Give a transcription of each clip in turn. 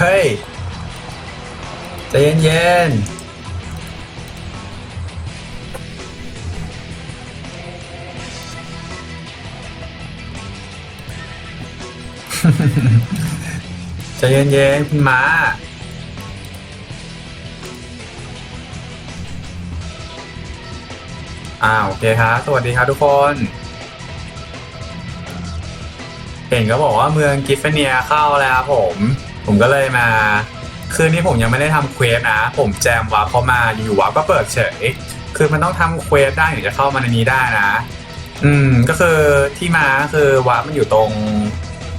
เฮ้ยใจเย็นๆใจเย็นๆคุณม้า อ่าโอเคครับสวัสดีครับทุกคน เห็นก็บอกว่าเมืองกิฟเฟเนียเข้าแล้วครับผม ผมก็เลยมา คืนนี้ผมยังไม่ได้ทำเควสนะ ผมแจมวาร์ปเข้ามาอยู่ๆวาร์ปก็เปิดเฉย คือมันต้องทำเควสได้ถึงจะเข้ามาในนี้ได้นะ อืมก็คือที่มาคือวาร์ปมันอยู่ตรง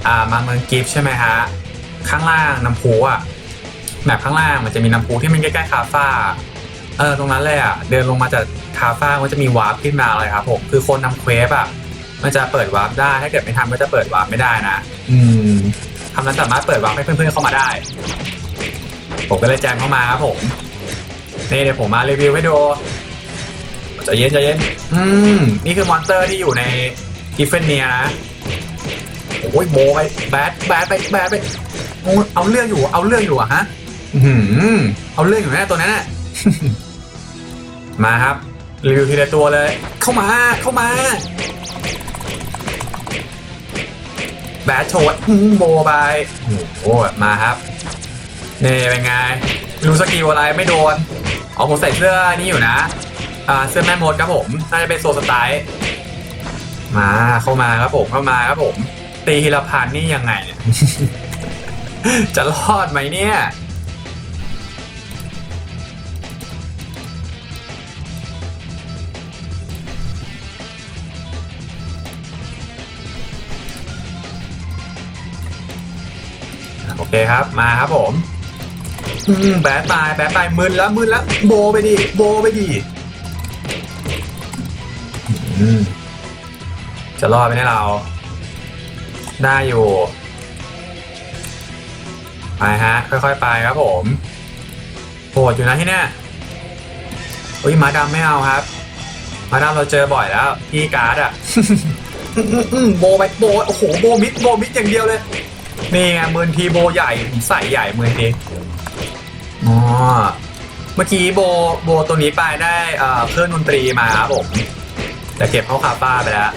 อ่ามาเมืองกิฟใช่ไหมฮะ ข้างล่างน้ำพุอะแบบข้างล่างมันจะมีน้ำพุที่มันใกล้ๆคาฟ้าเออตรงนั้นเลยอะเดินลงมาจากคาฟ้ามันจะมีวาร์ปขึ้นมาเลยครับผมคือคนนำเควสอะมันจะเปิดวาร์ปได้ถ้าเกิดไม่ทำก็จะเปิดวาร์ปไม่ได้นะ อืม ทำนั้นสามารถเปิดวาร์ปให้เพื่อนๆเข้ามาได้ ผมก็เลยแจ้งเข้ามาครับผมนี่เดี๋ยวผมมารีวิวให้ดูใจเย็นใจเย็น อืม นี่คือมอนสเตอร์ที่อยู่ในกิฟเฟนเนียนะ โอ้ยโบไปแบดแบดไปแบดไปเอาเรื่องอยู่ เอาเรื่องอยู่อะฮะ อือหือเอาเรื่องอยู่แน่ตัวนั้นน่ะมาครับ รีวิวทีละตัวเลย เข้ามา เข้ามา แบทโชดอื้อโบายโอ้โหมาครับนี่เป็นไงรู้สกิลอะไรไม่โดนอ๋อผมใส่เสื้อนี่อยู่นะอ่าเสื้อแม่มดครับผมน่าจะเป็นโซสไตล์มาเข้ามาครับผมเข้ามาครับผม ตีฮิรพันนี่ยังไงเนี่ยจะรอดไหมเนี่ย เคครับมาครับผมอืมแบดไปแบดไปมึนแล้วมึนแล้วโบไปดิโบไปดิอืมจะรอดไหมเนี่ยเรา ได้อยู่ไปฮะ ค่อยๆไปครับผมโหดอยู่นะที่เนี่ยอุ้ยมาดำไม่เอาครับ มาดำเราเจอบ่อยแล้วพี่การ์ดอะโบไปโบโอ้โหโบมิดโบมิดอย่างเดียวเลย นี่ไงมือนทีโบใหญ่ใส่ใหญ่มือนทีอ๋อเมื่อกี้โบโบตัวนี้ไปได้เอ่อเครื่องดนตรีมาครับผมแต่เก็บเข้าคาป้าไปแล้ว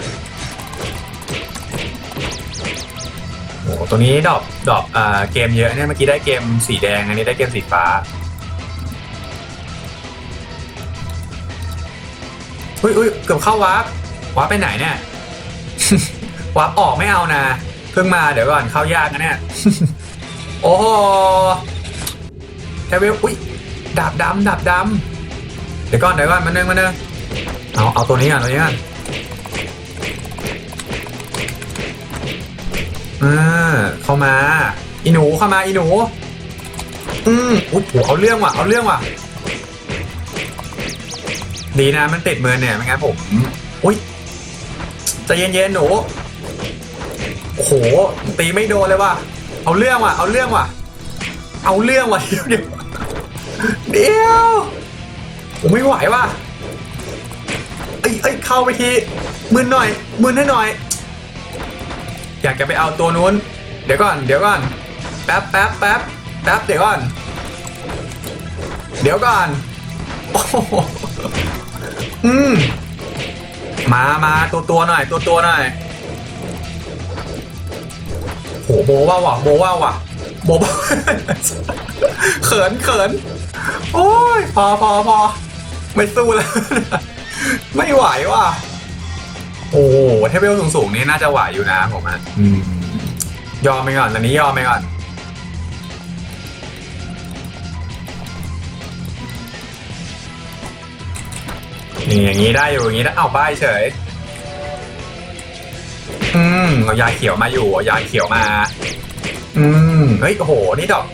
โอ้ตัวนี้ดรอปดรอปเอ่อเกมเยอะเนี่ยเมื่อกี้ได้เกมสีแดงอันนี้ได้เกมสีฟ้าอุ้ยอุ้ยเกือบเข้าวาร์ปวาร์ปไปไหนเนี่ยวาร์ปออกไม่เอานะ พิ่งมาเดี๋ยวก่อนเข้ายากนะเนี่ย โอ้โหแคเวลอุ้ยดาบดำดาบดำเดี๋ยวก่อนเดี๋ยวก่อนมาเนึงมาเนึงเอาเอาตัวนี้ก่อนตัวนี้ก่อนอ่าเข้ามา อีหนูเข้ามาอีหนู อืมอุ๊ยโหเอาเรื่องว่ะเอาเรื่องว่ะ ดีนะมันติดมือเนี่ยไม่งั้นผมอุ้ยใจะเย็นๆหนู โอ้โห ตีไม่โดนเลยว่ะ เอาเรื่องว่ะ เอาเรื่องว่ะ เอาเรื่องว่ะเดี๋ยวเดี๋ยวเดี๋ยวผมไม่ไหวว่ะเอ้ยเอ้ยเข้าไปทีมืนหน่อยมืนให้หน่อย อยากจะไปเอาตัวนู้น เดี๋ยวก่อน เดี๋ยวก่อน แป๊บแป๊บแป๊บแป๊บเดี๋ยวก่อน เดี๋ยวก่อนโอ้โหอืมมามาตัวตัวหน่อย ตัวตัวหน่อย โหโบว่าว่ะโบว่าว่ะโบว่าเขินเขินโอ้ยพอพอพอไม่สู้แล้วไม่ไหวว่ะโอ้เทเบิลสูงสูงๆนี่น่าจะไหวอยู่นะผมอะยอมไปก่อนตอนนี้ยอมไปก่อนนี่อย่างนี้ได้อยู่อย่างนี้ได้เอาป้ายเฉย อืมเอายาเขียวมาอยู่เอายาเขียวมา อืมเฮ้ยโอ้โหนี่ดอก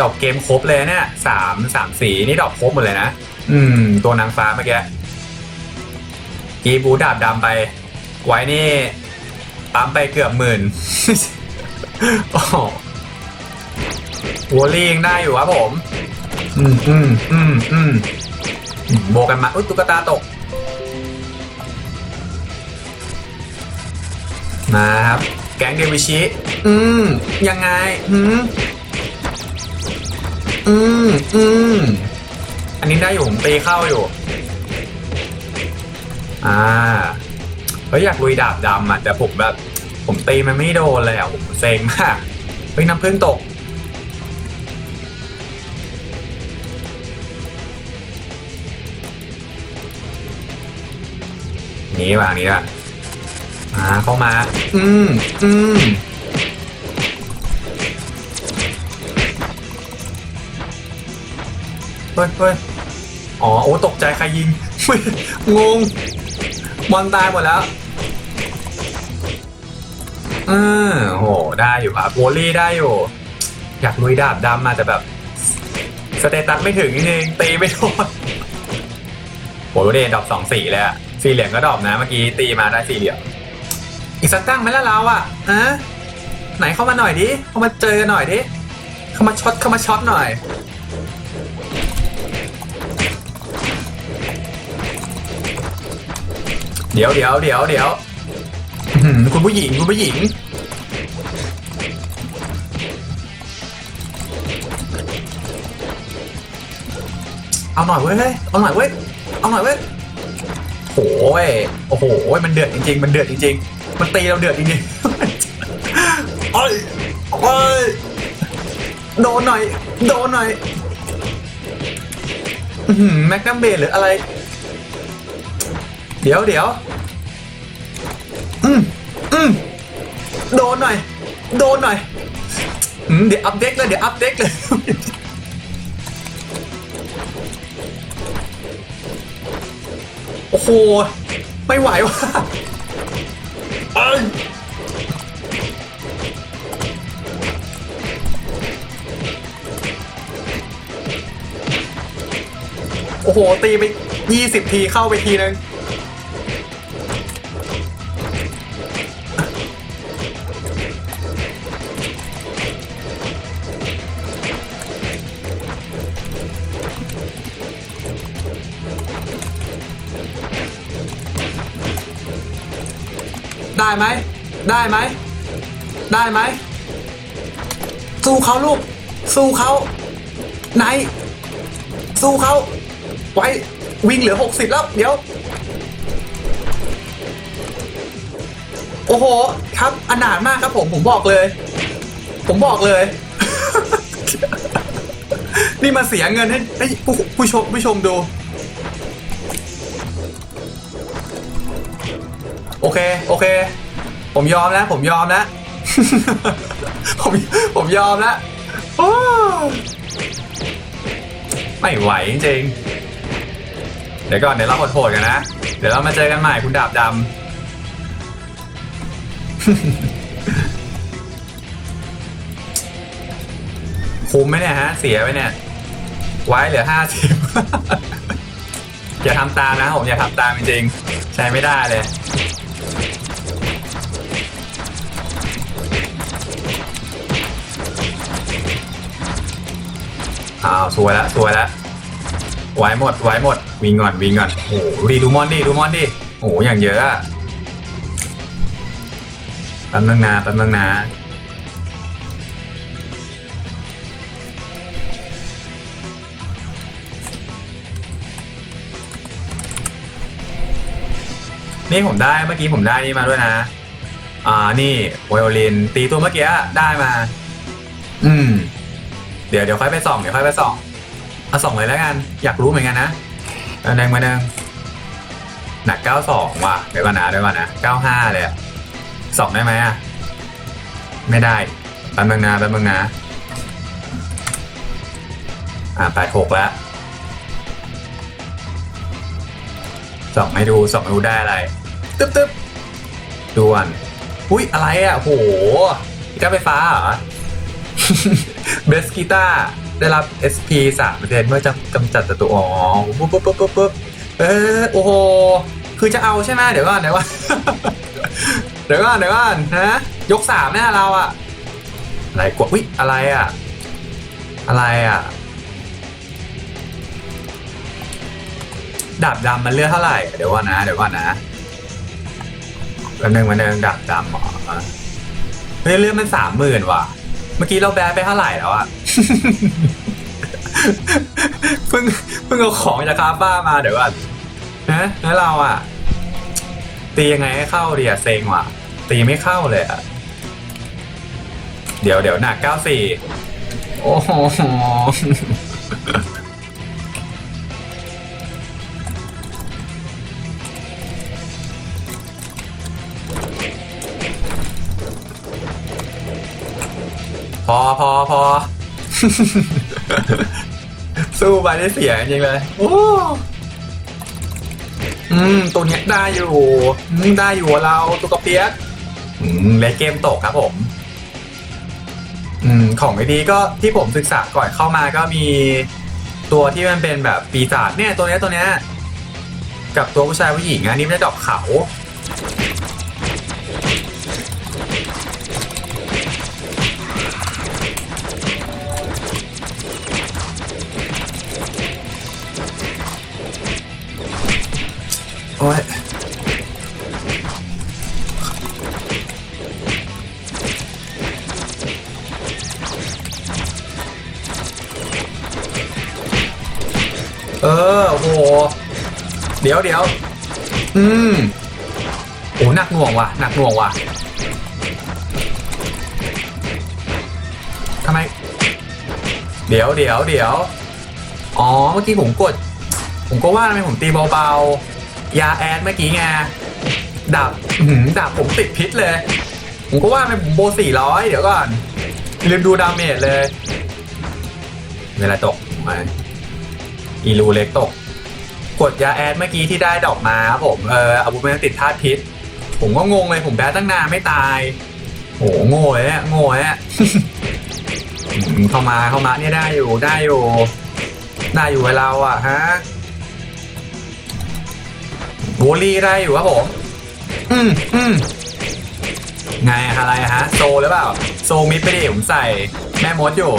ดอกเกมครบเลยเนี่ยสามสามสีนี่ดอกครบหมดเลยนะอืม ตัวนางฟ้าเมื่อกี้กีบูดาบดำไป ไว้นี่ปั๊มไปเกือบหมื่นโอ้โหวอลลี่ยังได้อยู่ครับผม อืมอืมอืมอืมอืมโบกันมา อุ้ยตุ๊กตาตก มาครับ แก๊งเดวิชิ อืม ยังไงหืมอืมอืมอันนี้ได้อยู่ผมตีเข้าอยู่ อ่าเฮ้ยอยากลุยดาบดำอะแต่ผมแบบ ผมตีมันไม่โดนเลยอะผมเซ็งมากเฮ้ยน้ำพึ่งตกนี้วางนี้ละ มาเข้ามา อืมอืมเฮ้ยเฮ้ยอ๋อ โอ้ ตกใจใครยิง งงมอนตายหมดแล้วเออโห ได้อยู่ครับโวลี่ได้อยู่ อยากลุยดาบดำมาแต่แบบ สเตตัสไม่ถึงจริงตีไม่โดนโหเดนดอกสองสี่เลยอะสี่เหลืองก็ดอกนะเมื่อกี้ตีมาได้สี่เหลือง อีกสักตั้งไหมล่ะเราอะฮะไหนเข้ามาหน่อยดิเข้ามาเจอกันหน่อยดิเข้ามาช็อตเข้ามาช็อตหน่อยเดี๋ยวเดี๋ยวเดี๋ยวเดี๋ยวคุณผู้หญิงคุณผู้หญิง เอาหน่อยเว้ยเฮ้ยเอาหน่อยเว้ยเอาหน่อยเว้ยโอ้ยโอ้โหมันเดือดจริง ๆ มันเดือดจริง ๆ มันตีเราเดือดจริงๆโอ้ยโอ้ยโดนหน่อย โดนหน่อยแม็กนัมเบลหรืออะไร เดี๋ยวเดี๋ยวอืมอืมโดนหน่อย โดนหน่อยอืมเดี๋ยวอัปเดตเลยเดี๋ยวอัปเดตเลยโอ้โห ไม่ไหวว่ะ โอ้โห ตีไปยี่สิบทีเข้าไปทีนึง ได้ไหม ได้ไหม ได้ไหม สู้เขาลูก สู้เขาไหน สู้เขาไว้ วิ่งเหลือหกสิบแล้ว เดี๋ยว โอ้โห ครับ อนาถมากครับผม ผมบอกเลย ผมบอกเลย นี่มาเสียเงินให้ให้ผู้ผู้ชมผู้ชมดูโอเค โอเค ผมยอมแล้ว ผมยอมแล้ว ผมผมยอมแล้วโอ้ไม่ไหวจริงๆ เดี๋ยวก่อนเดี๋ยวเราโหดๆกันนะ เดี๋ยวเรามาเจอกันใหม่คุณดาบดำคุ้มไหมเนี่ยฮะ เสียไปเนี่ย ไว้เหลือห้าสิบอย่าทำตามนะผมอย่าทำตามจริงๆ ใช้ไม่ได้เลย อ้าวสวยละสวยละไว้หมดไว้หมดวิ่งก่อนวิ่งก่อนโอ้โหดีดูมอนดิดูมอนดิโอ้โหอย่างเยอะอะแป๊บนึงนะแป๊บนึงนะนี่ผมได้เมื่อกี้ผมได้นี่มาด้วยนะ อ่านี่ไวโอลินตีตัวเมื่อกี้ได้มา อืม ดี๋ยวเดี๋ยวค่อยไปส่องเดี๋ยวค่อยไปส่องเอาส่องเลยแล้วกัน อยากรู้เหมือนกันนะเอาแดงมาแดงหนักเก้าสองว่ะเดี๋ยวก่อนนะเดี๋ยวก่อนนะเก้าห้าเลยอะส่องได้ไหมอะไม่ได้แป๊บนึงนะแป๊บนึงนะอ่าแปดหกแล้วส่องให้ดูส่องให้ดูได้อะไรตึ๊บตึ๊บด่วน อุ้ยอะไรอะโหกล้าไฟฟ้าเหรอ เบสกีตาได้รับ SP 3เมื่อจำกำจัดศัตรูอ๋อปุ๊บปุ๊บปุ๊บปุ๊บเออโอ้โห คือจะเอาใช่ไหมเดี๋ยวก่อนเดี๋ยวก่อนเดี๋ยวก่อนเดี๋ยวก่อนฮะยกสามเนี่ยเราอะอะไรกว่าอุ๊ยอะไรอะอะไรอะดาบดำมันเลือดเท่าไหร่ เดี๋ยวก่อนนะ เดี๋ยวก่อนนะวันหนึ่งวันหนึ่งดาบดำหรอเฮ้ยเลือดมันสามหมื่นว่ะ เมื่อกี้เราแบดไปเท่าไหร่แล้วอะเพิ่งเพิ่งเอาของจากคาบ้ามาเดี๋ยวก่อนนะแล้วเราอะตียังไงให้เข้าดีอะเซ็งว่ะ ตีไม่เข้าเลยอะเดี๋ยวเดี๋ยวหนักเก้าสี่โอ้โห พอพอพอ สู้ไปได้เสียจริงๆเลยโอ้อืมตัวเนี้ยได้อยู่อืมได้อยู่เราตัวกระเปียกอืมเลยเกมตกครับผม อืม ของไม่ดีก็ที่ผมศึกษาก่อนเข้ามาก็มีตัวที่มันเป็นแบบปีศาจเนี่ยตัวเนี้ยตัวเนี้ยกับตัวผู้ชายผู้หญิงอันนี้ไม่ได้ดอกเขา เออโอ้โหเดี๋ยวเดี๋ยวอืมโอ้หนักหน่วงว่ะหนักหน่วงว่ะทำไม เดี๋ยวเดี๋ยวเดี๋ยวอ๋อเมื่อกี้ผมกด ผมก็ว่าทำไมผมตีเบาๆยาแอดเมื่อกี้ไงดาบอื้อหือดาบผมติดพิษเลย ผมก็ว่าทำไมผมโบสี่ร้อยเดี๋ยวก่อนลืมดูดาเมจเลยเวลาตกมา อีรูเล็กตก กดยาแอดเมื่อกี้ที่ได้ดอกมาครับผมเอออาวุธมันติดธาตุพิษ ผมก็งงเลยผมแพ้ตั้งนานไม่ตายโหโง่เลยเนี่ยโง่เลยเนี่ยอืมเข้ามาเข้ามาเนี่ยได้อยู่ได้อยู่ได้อยู่กับเราอะฮะบูลี่ได้อยู่ครับผม อืมอืมไงอะไรฮะ โซหรือเปล่า โซมิดไปดิผมใส่แม่มดอยู่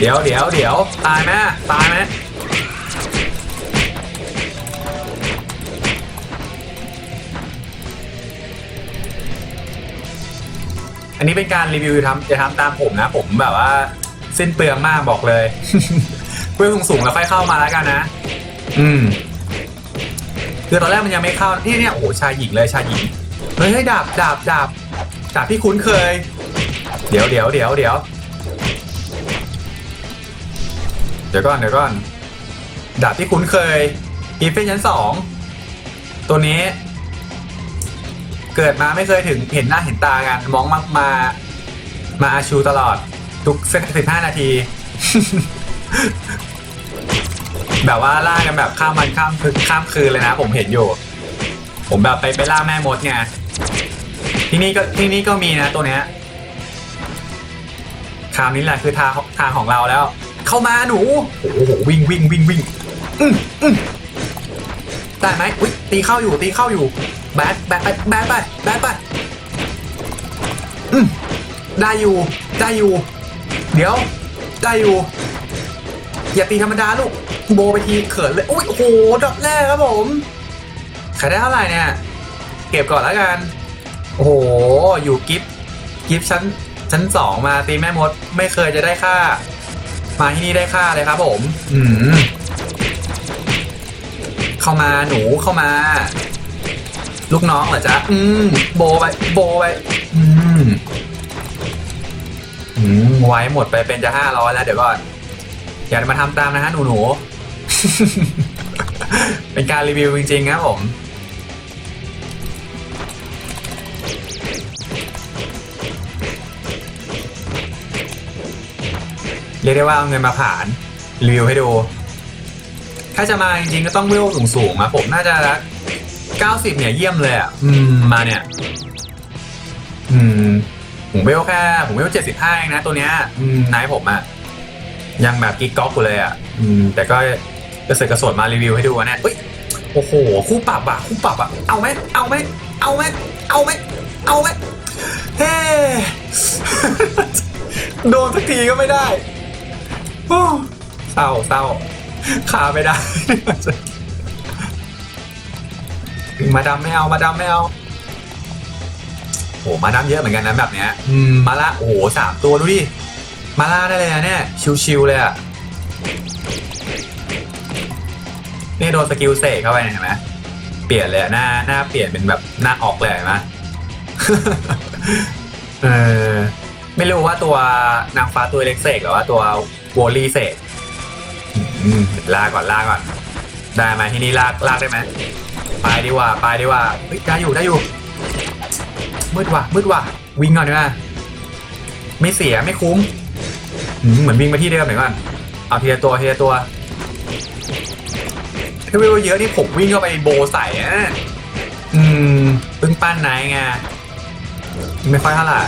เดี๋ยวเดี๋ยวเดี๋ยวตายไหมตายไหมอันนี้เป็นการรีวิวทำจะทำตามผมนะ ผมแบบว่าสิ้นเปลืองมากบอกเลย เพื่อสูงๆแล้วค่อยเข้ามาแล้วกันนะ อืม คือตอนแรกมันยังไม่เข้านี่เนี่ยโอ้โหชายหญิงเลยชายหญิงเฮ้ยเฮ้ยดาบดาบดาบดาบที่คุ้นเคย เดี๋ยวเดี๋ยวเดี๋ยวเดี๋ยว เดี๋ยวก่อนเดี๋ยวก่อนดาบที่คุ้นเคยอีเฟนชั้นสองตัวนี้ เกิดมาไม่เคยถึงเห็นหน้าเห็นตากัน มองมามา มาอาชูตลอด ทุกสิบห้านาที แบบว่าล่ากันแบบข้ามวันข้ามคืนข้ามคืนเลยนะ ผมเห็นอยู่ ผมแบบไปไปล่าแม่มดไงที่นี่ก็ที่นี่ก็มีนะตัวเนี้ยคราวนี้แหละคือทางทางของเราแล้ว เข้ามาหนู โอ้โหวิ่งวิ่งวิ่งวิ่งอืมอืมได้ไหมอุ้ยตีเข้าอยู่ตีเข้าอยู่แบดแบดไปแบดไปแบดไปอืมได้อยู่ได้อยู่ เดี๋ยวได้อยู่ อย่าตีธรรมดาลูกโบไปทีเขินเลยอุ้ยโอ้โหดอกแรกครับผมขายได้เท่าไหร่เนี่ยเก็บก่อนแล้วกัน โอ้โห อยู่กิฟต์กิฟต์ชั้นชั้นสองมาตีแม่มด ไม่เคยจะได้ค่า มาที่นี่ได้ค่าเลยครับ ผม อืมเข้ามาหนูเข้ามา ลูกน้องเหรอจ๊ะ อืมโบไปโบไปอืมอืมไว้หมดไปเป็นจะห้าร้อยแล้วเดี๋ยวก่อนอย่ามาทำตามนะฮะหนูหนูเป็นการรีวิวจริงๆครับผม เรียกได้ว่าเอาเงินมาผ่านรีวิวให้ดู ถ้าจะมาจริงๆก็ต้องเวลสูงๆมาผมน่าจะเก้าสิบเนี่ยเยี่ยมเลยอะอืมมาเนี่ย อืมผมเวลแค่ผมเวลเจ็ดสิบห้าเองนะตัวเนี้ยอืมนายผมอะยังแบบกิ๊กก๊อกอยู่เลยอะอืมแต่ก็กระเสือกกระสนมารีวิวให้ดูนะเอ้ยโอ้โห คู่ปรับอะคู่ปรับอะเอาไหมเอาไหมเอาไหมเอาไหมเอาไหมเฮ้โดนสักทีก็ไม่ได้ เศร้าเศร้าขาไม่ได้ มาดามไม่เอามาดามไม่เอาโอ้มาดามเยอะเหมือนกันนะแบบเนี้ย อืมมาละโอ้โหสามตัวดูดิมาล่าได้เลยนะเนี่ยชิวๆเลยอะนี่โดนสกิลเสกเข้าไปเห็นไหมเปลี่ยนเลยหน้าหน้าเปลี่ยนเป็นแบบหน้าออกเลยเห็นไหมเออไม่รู้ว่าตัวนางฟ้าตัวเล็กเสกหรือว่าตัว โวลีเสกลาก่อนลาก่อน ได้ไหมที่นี่ลากลากได้ไหมไปดีว่าไปดีว่าเฮ้ยได้อยู่ได้อยู่ มืดว่ะมืดว่ะวิ่งก่อนดีกว่าไม่เสียไม่คุ้มเหมือนวิ่งมาที่เดิมเหมือนกันเอาทีละตัวทีละตัวถ้าวิวเยอะนี่ผมวิ่งเข้าไปโบใส่อะอืมปึ้งปั้นไหนไงไม่ค่อยเท่าไหร่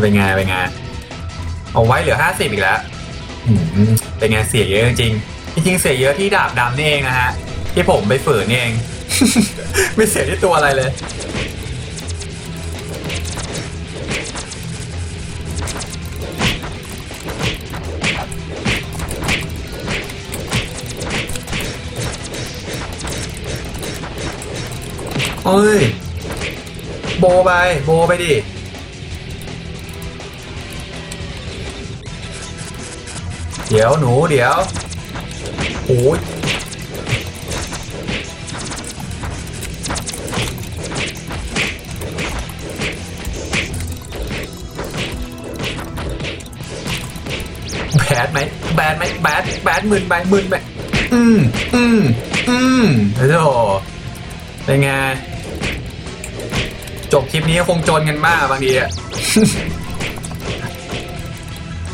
เป็นไงเป็นไงเอาไว้เหลือห้าสิบอีกแล้วเป็นไงเสียเยอะจริงจริงเสียเยอะที่ดาบดำนี่เองนะฮะที่ผมไปฝืนนี่เอง ไม่เสียที่ตัวอะไรเลยเอ้ย โบไป โบไปดิ เดี๋ยวหนูเดี๋ยวโอ้ยแบดไหมแบดไหมแบดแบดหมื่นไปหมื่นไปอืมอืมอืมโอ้โหเป็นไงจบคลิปนี้คงจนกันมากบางทีอะ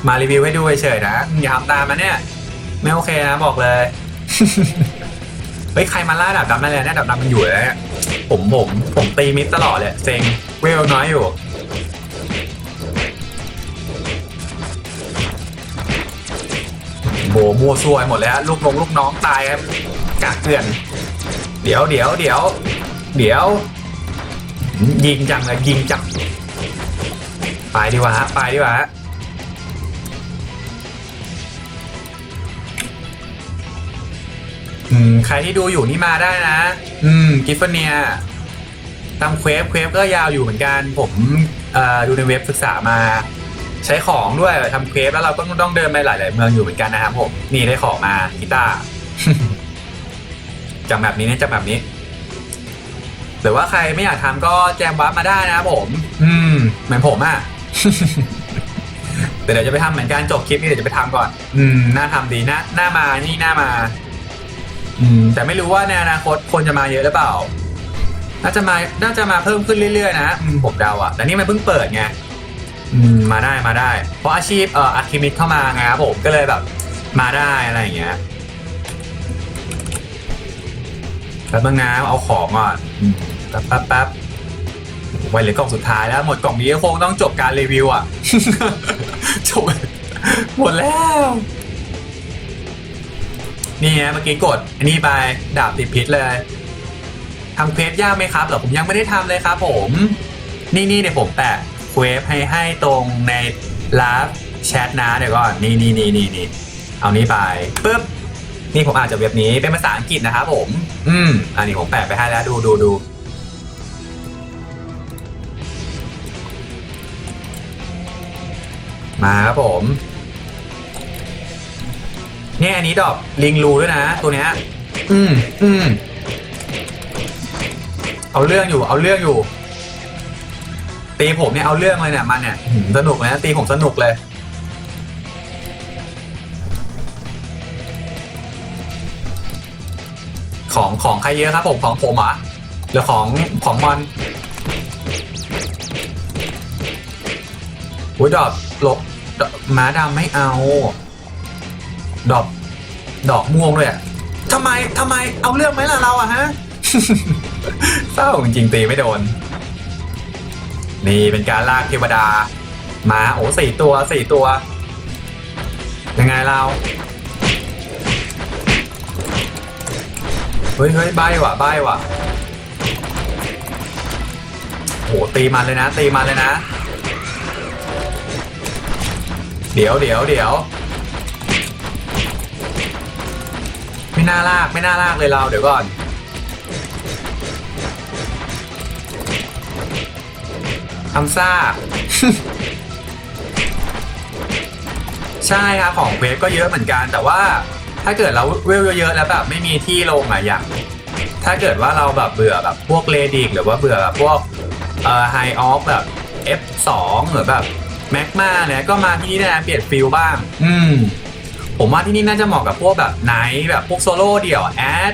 มารีวิวให้ดูเฉยๆนะ อย่าทำตามนะเนี่ย ไม่โอเคนะบอกเลย เฮ้ย ใครมาล่าดับดำนั่นเลยเนี่ยดับดำมันอยู่เลยเนี่ยผมผมผมตีมิดตลอดเลยเซ็งเวลน้อยอยู่โบมัวซวยหมดเลยฮะลูกน้องลูกน้องตายครับกากเกลื่อน เดี๋ยวเดี๋ยวเดี๋ยวเดี๋ยว ยิงจังเลยยิงจังไปดีกว่าฮะไปดีกว่าฮะ อืมใครที่ดูอยู่นี่มาได้นะ อืมกิฟเฟเนียตามเควฟเควฟก็ยาวอยู่เหมือนกัน ผมเอ่อดูในเว็บศึกษามา ใช้ของด้วยทำเควฟแล้วเราก็ต้องเดินไปหลาย ๆ เมืองอยู่เหมือนกันนะครับผม นี่ได้ของมากีตาร์จำแบบนี้นะจำแบบนี้หรือว่าใครไม่อยากทำก็แจมวับมาได้นะครับผม อืม เหมือนผมอะแต่เดี๋ยวจะไปทำเหมือนกันจบคลิปนี้เดี๋ยวจะไปทำก่อน อืมน่าทำดีน่าน่ามานี่น่ามา อืมแต่ไม่รู้ว่าในอนาคตคนจะมาเยอะหรือเปล่า น่าจะมา น่าจะมาเพิ่มขึ้นเรื่อยๆนะอืมผมเดาอะแต่นี่มันเพิ่งเปิดไงอืมมาได้มาได้ เพราะอาชีพเอ่ออาร์คิมิดเข้ามาไงครับผมก็เลยแบบ มาได้อะไรอย่างเงี้ยแป๊บนึงนะเอาของก่อนอืมแป๊บแป๊บแป๊บไว้เหลือกล่องสุดท้ายแล้ว หมดกล่องนี้ก็คงต้องจบการรีวิวอะ จบหมดแล้ว นี่ไงเมื่อกี้กดอันนี้ไปดาบติดพิษเลยทำเควฟยากไหมครับหรอผมยังไม่ได้ทำเลยครับผม นี่นี่เดี๋ยวผมแปะเควฟให้ให้ตรงในไลฟ์แชทนะเดี๋ยวก่อนนี่นี่นี่นี่นี่เอานี้ไปปึ๊บนี่ผมอ่านจากเว็บนี้เป็นภาษาอังกฤษนะครับผม อืม อันนี้ผมแปะไปให้แล้วดูดูดูมาครับผม เนี่ยอันนี้ดอกลิงรูด้วยนะ ตัวเนี้ยอืมอืมเอาเรื่องอยู่ เอาเรื่องอยู่ ตีผมเนี่ยเอาเรื่องเลยเนี่ยมันเนี่ยสนุกเลยนะตีผมสนุกเลย ของของใครเยอะครับผมของผมอะหรือของของมันอุ้ยดอกหลบม้าดำไม่เอา ดอก ดอกม่วงด้วยอะทำไมทำไมเอาเรื่องไหมล่ะเราอะฮะ เศร้าจริงๆตีไม่โดน นี่เป็นการลากเทวดามาโอ้สี่ตัวสี่ตัว ยังไงเราเฮ้ยเฮ้ยใบว่ะใบว่ะโหตีมันเลยนะ ตีมันเลยนะ เดี๋ยวเดี๋ยวเดี๋ยว ม่น่าลากไม่น่าลากเลยเราเดี๋ยวก่อน ทำซ่า ใช่ครับของเวฟก็เยอะเหมือนกัน แต่ว่าถ้าเกิดเราเวลเยอะๆแล้วแบบไม่มีที่ลงอะอย่าง ถ้าเกิดว่าเราแบบเบื่อแบบพวกเลดิกหรือว่าเบื่อแบบพวกเอ่อไฮออฟแบบ F2 หรือแบบแม็กมาเนี่ยก็มาที่นี่นะเปลี่ยนฟิลบ้าง อืม ผมว่าที่นี่น่าจะเหมาะกับพวกแบบไนท์แบบพวกโซโล่เดี่ยวแอด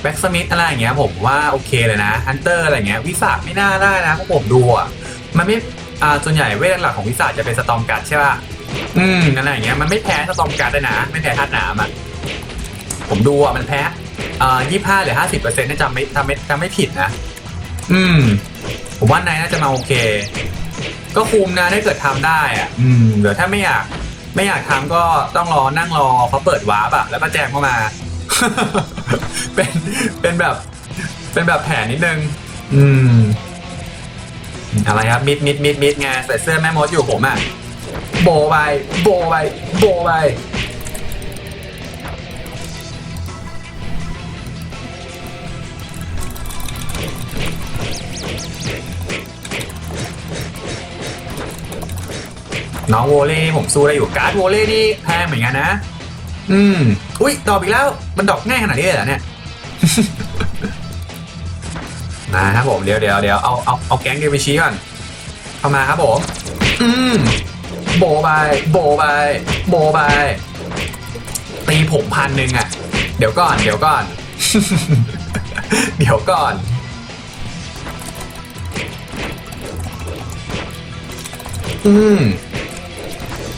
แบ็กสมิธอะไรอย่างเงี้ยผมว่าโอเคเลยนะฮันเตอร์อะไรเงี้ยวิสาไม่น่าได้นะเพราะผมดูอะมันไม่อ่าส่วนใหญ่เวทหลักของวิสาจะเป็นสตอมการ์ดใช่ป่ะอืมอะไรอย่างเงี้ยมันไม่แพ้สตอมการ์ดเลยนะ ไม่แพ้ธาตุหนามอะผมดูอะมันแพ้อ่ายี่ห้าหรือห้าสิบเปอร์เซ็นต์น่าจะไม่ทำไม่ทำไม่ผิดนะ อืม ผมว่านายน่าจะมาโอเค ก็คุมนะถ้าเกิดทำได้อะ อืมเดี๋ยวถ้าไม่อยาก ไม่อยากทำก็ต้องรอนั่งรอเขาเปิดวาร์ปอะแล้วก็แจมเข้ามา เป็นเป็นแบบ เป็นแบบแผนนิดนึง อืม อะไรครับ มิดมิดมิดมิดไงใส่เสื้อแม่มดอยู่ผมอะโบไปโบไปโบไป น้องโวเล่ผมสู้ได้อยู่การ์ดโวเล่นี่แพงเหมือนกันนะ อืม อุ้ยดอกอีกแล้ว มันดอกง่ายขนาดนี้เลยเหรอเนี่ยนะครับผมเดี๋ยวเดี๋ยวเดี๋ยวเอาเอาเอาแก๊งเดวิชีก่อนเข้ามาครับผม อืมโบไปโบไปโบไปตีผมพันหนึ่งอะ เดี๋ยวก่อน เดี๋ยวก่อน เดี๋ยวก่อนอืม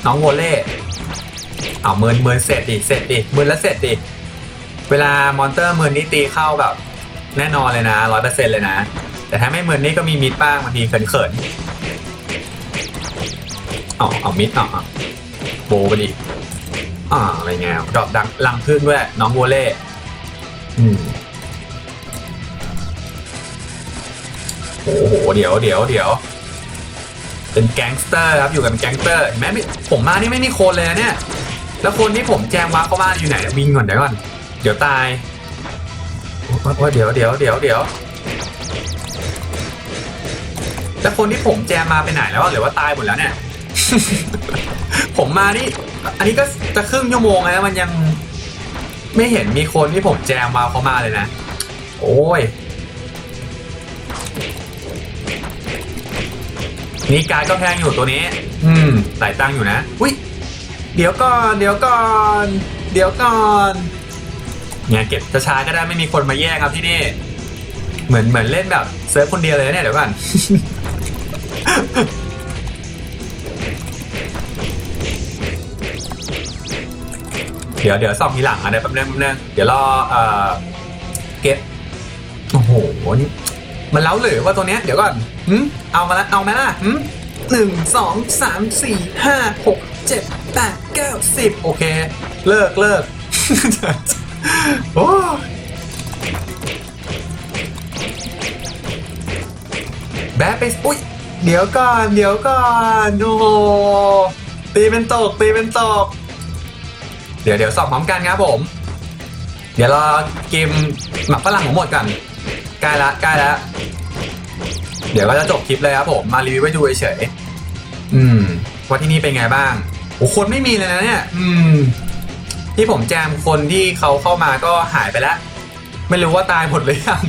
น้องโวเล่เอาเมินเมินเสร็จดิเสร็จดิเมินแล้วเสร็จดิเวลามอนเตอร์เมินนี่ตีเข้าแบบแน่นอนเลยนะร้อยเปอร์เซ็นเลยนะ แต่ถ้าไม่เมินนี่ก็มีมิดบ้างบางทีเขินเขินๆเอาเอามิดเอาเอาโบไปดิอ่าอะไรเงี้ยดอกดังลังพึ่งด้วย น้องโวเล่อืมโอ้โหเดี๋ยวเดี๋ยวเดี๋ยว เป็นแก๊งสเตอร์ครับอยู่กับแก๊งสเตอร์เห็นไหมไม่ผมมานี่ไม่มีคนเลยเนี่ย แล้วคนที่ผมแจมวาเข้ามาอยู่ไหนวิ่งก่อนเดี๋ยวก่อนเดี๋ยวตายว่าเดี๋ยวเดี๋ยวเดี๋ยวเดี๋ยวแล้วคนที่ผมแจมมาไปไหนแล้วหรือว่าตายหมดแล้วเนี่ย ผมมานี่ อันนี้ก็จะครึ่งชั่วโมงแล้วมันยังไม่เห็นมีคนที่ผมแจมวาเขามาเลยนะ โอ้ย นี่การดก็แพงอยู่ตัวนี้ อืมหลายตังค์อยู่นะ อุ้ย เดี๋ยวก่อน เดี๋ยวก่อน เดี๋ยวก่อนเนี่ยเก็บช้าๆก็ได้ไม่มีคนมาแย่งครับที่นี่ เหมือนเหมือนเล่นแบบเซิร์ฟคนเดียวเลยนะเนี่ยเดี๋ยวก่อน เดี๋ยวเดี๋ยวซ่อมทีหลังอะเดี๋ยวแป๊บนึงแป๊บนึงเดี๋ยวรอเอ่อเก็บ โอ้โห นี่ มันเล้าเหลือว่าตัวเนี้ยเดี๋ยวก่อน หืมเอามาละเอาไหมล่ะหืมหนึ่งสองสามสี่ห้าหกเจ็ดแปดเก้าสิบโอเค เลิกเลิกโอ้แบ๊ะไปอุ้ยเดี๋ยวก่อน เดี๋ยวก่อนโอ้โหตีเป็นตก ตีเป็นตก เดี๋ยวเดี๋ยวสอบพร้อมกันครับผม เดี๋ยวรอเกมหมักฝรั่งผมหมดกันใกล้ละใกล้ละ เดี๋ยวก็จะจบคลิปเลยครับผมมารีวิวไว้ดูเฉยๆอืมว่าที่นี่เป็นไงบ้างโอ้คนไม่มีเลยนะเนี่ย อืม ที่ผมแจมคนที่เขาเข้ามาก็หายไปแล้ว ไม่รู้ว่าตายหมดหรือยัง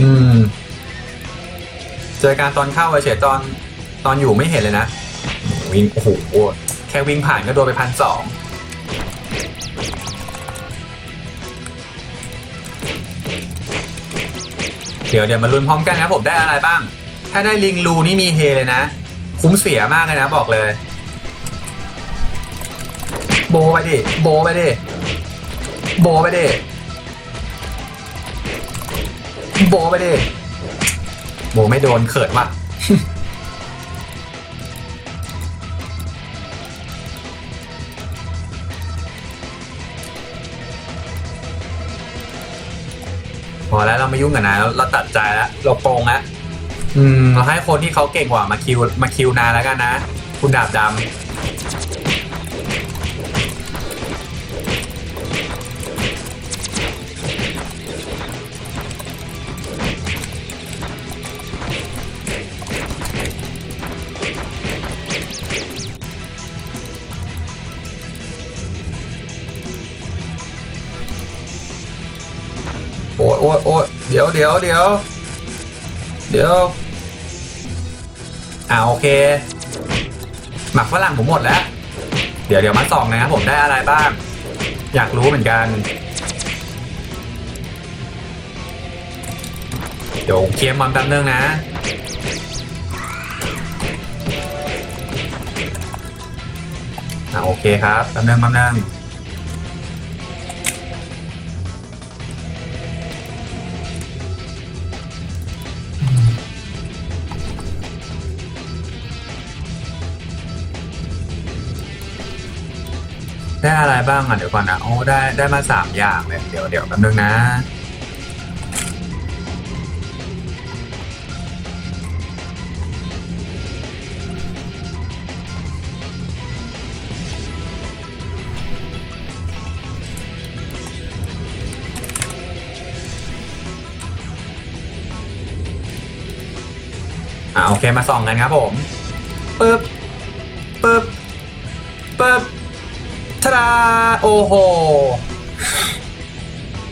อืม เจอการตอนเข้าเฉยๆตอนตอนอยู่ไม่เห็นเลยนะวิ่งโอ้โหแค่วิ่งผ่านก็โดนไปพันสอง เดี๋ยวเดี๋ยวมาลุ้นพร้อมกันนะผมได้อะไรบ้าง ถ้าได้ลิงลูนี่มีเฮเลยนะ คุ้มเสียมากเลยนะบอกเลย โบไปดิ โบไปดิ โบไปดิ โบไปดิ โบไม่โดนเขิดว่ะ อแล้วเราไม่ยุ่งกันนะเราเราตัดใจแล้วเราโปรงแล้วอืมเราให้คนที่เขาเก่งกว่ามาคิวมาคิวนานแล้วกันนะ คุณดาบดำ เดี๋ยวเดี๋ยวเดี๋ยวอ่าโอเค หมักฝรั่งผมหมดแล้ว เดี๋ยวเดี๋ยวมาส่องนะครับผมได้อะไรบ้าง อยากรู้เหมือนกัน เดี๋ยวเคลียร์มอนแป๊บนึงนะอ่าโอเคครับแป๊บนึงแป๊บนึง ได้อะไรบ้างอะเดี๋ยวก่อนนะโอ้ได้ได้มาสามอย่างเลยเดี๋ยวเดี๋ยวแป๊บนึงนะ อ่าโอเคมาส่องกันครับผมปึ๊บปึ๊บปึ๊บ ทาดาโอ้โห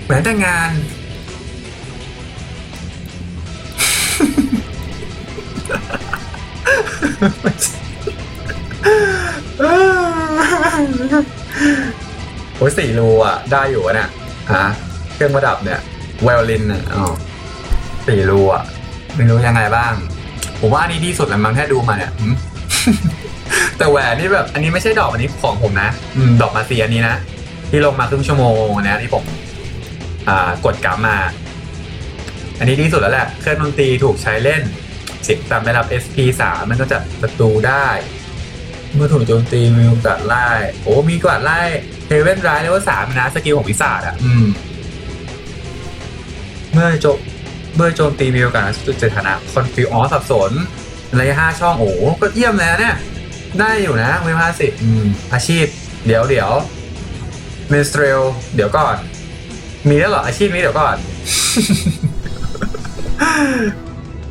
เหมือนแต่งงาน โอ้ยสี่รูอะ ได้อยู่อะเนี่ยฮะเครื่องประดับเนี่ยไวโอลินอะอ๋อสี่รูอะ ไม่รู้ยังไงบ้าง ผมว่าอันนี้ดีสุดแล้วมั้งแค่ดูมาเนี่ย แต่แหวนนี่แบบอันนี้ไม่ใช่ดอกอันนี้ของผมนะ อืมดอกมาเซียอันนี้นะที่ลงมาครึ่งชั่วโมงนะที่ผมอ่ากดกลับมา อันนี้ดีสุดแล้วแหละเครื่องดนตรีถูกใช้เล่นเสียงต่ำระดับ SP3 มันก็จะประตูได้ เมื่อถูกโจมตีมีโอกาสไล่โอ้มีกวาดไล่เฮเว่นไรเลเวลสามนะสกิลของวิสาดอะอืมเมื่อโจเมื่อโจมตีมีโอกาสจุดเจตนาคอนฟิวอ๋อสับสนระยะห้าช่องโอ้ก็เยี่ยมแล้วเนี่ย ได้อยู่นะเวลห้าสิบอืมอาชีพ เดี๋ยวเดี๋ยวเมนสเตรลเดี๋ยวก่อน มีแล้วเหรออาชีพนี้เดี๋ยวก่อน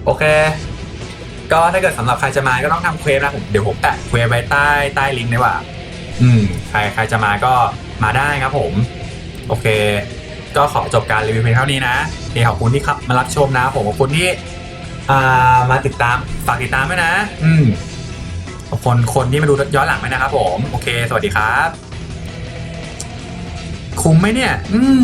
โอเค ก็ถ้าเกิดสำหรับใครจะมาก็ต้องทำเควสนะผมเดี๋ยวผมแปะเควสไว้ใต้ใต้ลิงก์ดีกว่า อืม ใครใครจะมาก็มาได้ครับผม โอเค ก็ขอจบการรีวิวเพียงเท่านี้นะโอเคขอบคุณที่ครับมารับชมนะผมขอบคุณที่อ่ามาติดตามฝากติดตามด้วยนะ อืม คนคนที่มาดูย้อนหลังไหมนะครับผมโอเค สวัสดีครับ คุ้มไหมเนี่ย อืม